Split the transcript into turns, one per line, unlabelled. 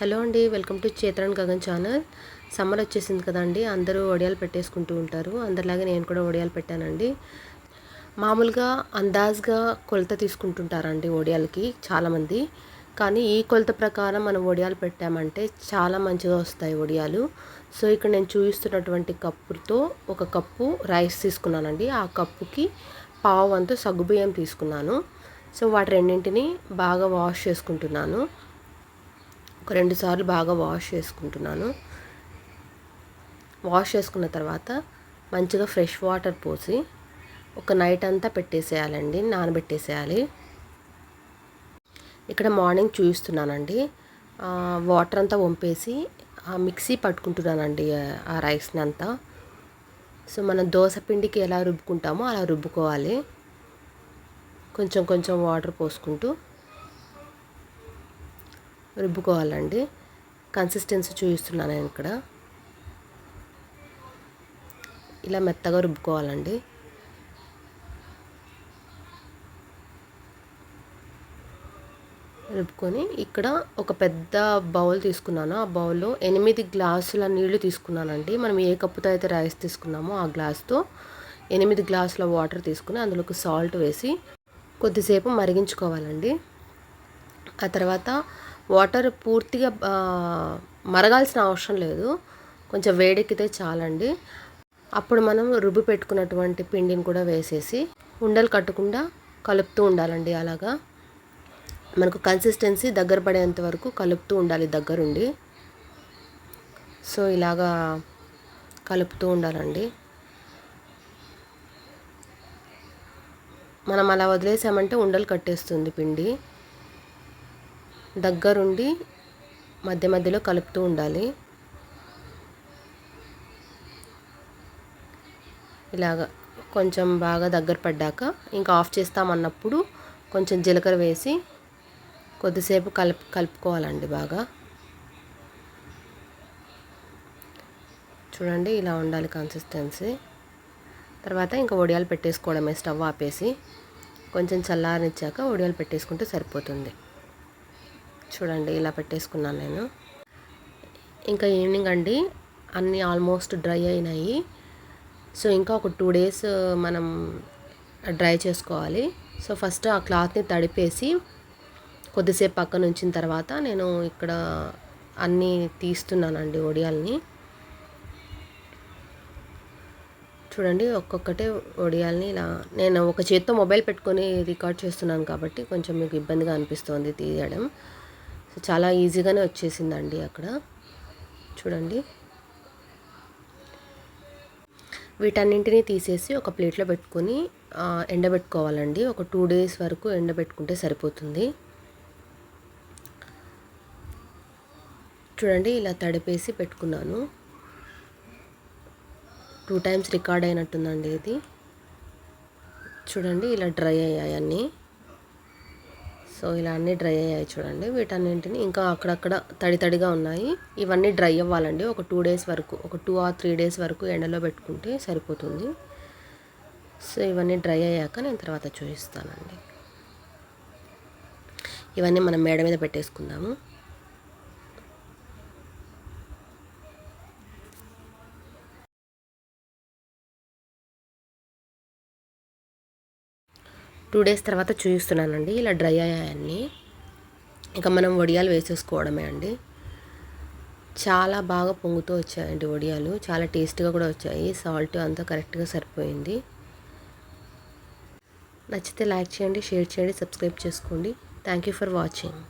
Hello అండి welcome to Chetaran Gagan channel. Summer వచ్చేసింది కదండి అందరూ వడియాలు పెట్టేసుకుంటూ ఉంటారు. అందరిలాగే నేను కూడా వడియాలు పెట్టానండి. మామూలుగా అందాజ్గా కొలత తీసుకుంటుంటారండి వడియాలకి చాలామంది. కానీ ఈ కొలత ప్రకారం మనం వడియాలు పెట్టామంటే చాలా మంచిగా వస్తాయి వడియాలు సో ఇక్కడ నేను చూపిస్తున్నటువంటి కప్పుతో ఒక కప్పు రైస్ తీసుకున్నానండి. ఆ కప్పుకి పావు వంతు సగ్గుబియ్యం తీసుకున్నాను. సో వాటి రెండింటిని బాగా వాష్ చేసుకుంటున్నాను. ఒక రెండు సార్లు బాగా వాష్ చేసుకుంటున్నాను. వాష్ చేసుకున్న తర్వాత మంచిగా ఫ్రెష్ వాటర్ పోసి ఒక నైట్ అంతా పెట్టేసేయాలండి నానబెట్టేసేయాలి. ఇక్కడ మార్నింగ్ చూపిస్తున్నానండి వాటర్ అంతా వంపేసి మిక్సీ పట్టుకుంటున్నానండి ఆ రైస్ని అంతా. సో మనం దోశ పిండికి ఎలా రుబ్బుకుంటామో అలా రుబ్బుకోవాలి. కొంచెం కొంచెం వాటర్ పోసుకుంటూ రుబ్బుకోవాలండి. కన్సిస్టెన్సీ చూపిస్తున్నాను నేను ఇక్కడ. ఇలా మెత్తగా రుబ్బుకోవాలండి. రుబ్బుకొని ఇక్కడ ఒక పెద్ద బౌల్ తీసుకున్నాను. ఆ బౌల్లో ఎనిమిది గ్లాసుల నీళ్ళు తీసుకున్నానండి. మనం ఏ కప్పుతో అయితే రైస్ తీసుకున్నామో ఆ గ్లాస్తో ఎనిమిది గ్లాసుల వాటర్ తీసుకుని అందులోకి సాల్ట్ వేసి కొద్దిసేపు మరిగించుకోవాలండి. ఆ తర్వాత వాటర్ పూర్తిగా మరగాల్సిన అవసరం లేదు. కొంచెం వేడెక్కితే చాలండి. అప్పుడు మనం రుబ్బు పెట్టుకున్నటువంటి పిండిని కూడా వేసేసి ఉండలు కట్టకుండా కలుపుతూ ఉండాలండి అలాగా. మనకు కన్సిస్టెన్సీ దగ్గర పడేంత వరకు కలుపుతూ ఉండాలి దగ్గరుండి. సో ఇలాగా కలుపుతూ ఉండాలండి. మనం అలా వదిలేసామంటే ఉండలు కట్టేస్తుంది పిండి. దగ్గరుండి మధ్య మధ్యలో కలుపుతూ ఉండాలి. ఇలాగ కొంచెం బాగా దగ్గర పడ్డాక ఇంకా ఆఫ్ చేస్తామన్నప్పుడు కొంచెం జీలకర్ర వేసి కొద్దిసేపు కలుపు కలుపుకోవాలండి బాగా. చూడండి ఇలా ఉండాలి కన్సిస్టెన్సీ తర్వాత ఇంకా వడియాలు పెట్టేసుకోవడమే స్టవ్ ఆపేసి కొంచెం చల్లారనిచ్చాక వడియాలు పెట్టేసుకుంటే సరిపోతుంది. చూడండి ఇలా పెట్టేసుకున్నాను నేను. ఇంకా ఈవినింగ్ అండి అన్నీ ఆల్మోస్ట్ డ్రై అయినాయి. సో ఇంకా ఒక టూ డేస్ మనం డ్రై చేసుకోవాలి. సో ఫస్ట్ ఆ క్లాత్ని తడిపేసి కొద్దిసేపు పక్కన ఉంచిన తర్వాత నేను ఇక్కడ అన్నీ తీస్తున్నానండి ఒడియాల్ని. చూడండి ఒక్కొక్కటే ఒడియాల్ని ఇలా నేను ఒక చేత్తో మొబైల్ పెట్టుకొని రికార్డ్ చేస్తున్నాను కాబట్టి కొంచెం మీకు ఇబ్బందిగా అనిపిస్తుంది తీయడం. సో చాలా ఈజీగానే వచ్చేసిందండి అక్కడ. చూడండి. వీటన్నింటినీ తీసేసి ఒక ప్లేట్లో పెట్టుకొని ఎండబెట్టుకోవాలండి. ఒక టూ డేస్ వరకు ఎండబెట్టుకుంటే సరిపోతుంది. చూడండి ఇలా తడిపేసి పెట్టుకున్నాను. టూ టైమ్స్ రికార్డ్ అయినట్టుందండి ఇది. చూడండి ఇలా డ్రై అయ్యాయి అన్నీ. సో ఇలా అన్నీ డ్రై అయ్యాయి చూడండి. వీటన్నింటిని ఇంకా అక్కడక్కడ తడి తడిగా ఉన్నాయి. ఇవన్నీ డ్రై అవ్వాలండి. ఒక టూ డేస్ వరకు ఒక టూ ఆర్ త్రీ డేస్ వరకు ఎండలో పెట్టుకుంటే సరిపోతుంది. సో ఇవన్నీ డ్రై అయ్యాక నేను తర్వాత చూపిస్తానండి. ఇవన్నీ మనం మేడ మీద పెట్టేసుకుందాము. టూ డేస్ తర్వాత చూపిస్తున్నానండి ఇలా డ్రై అయ్యాయన్నీ. ఇంకా మనం వడియాలు వేసేసుకోవడమే అండి. చాలా బాగా పొంగుతూ వచ్చాయండి వడియాలు. చాలా టేస్ట్గా కూడా వచ్చాయి. సాల్ట్ అంతా కరెక్ట్గా సరిపోయింది. నచ్చితే లైక్ చేయండి షేర్ చేయండి సబ్స్క్రైబ్ చేసుకోండి. Thank you for watching.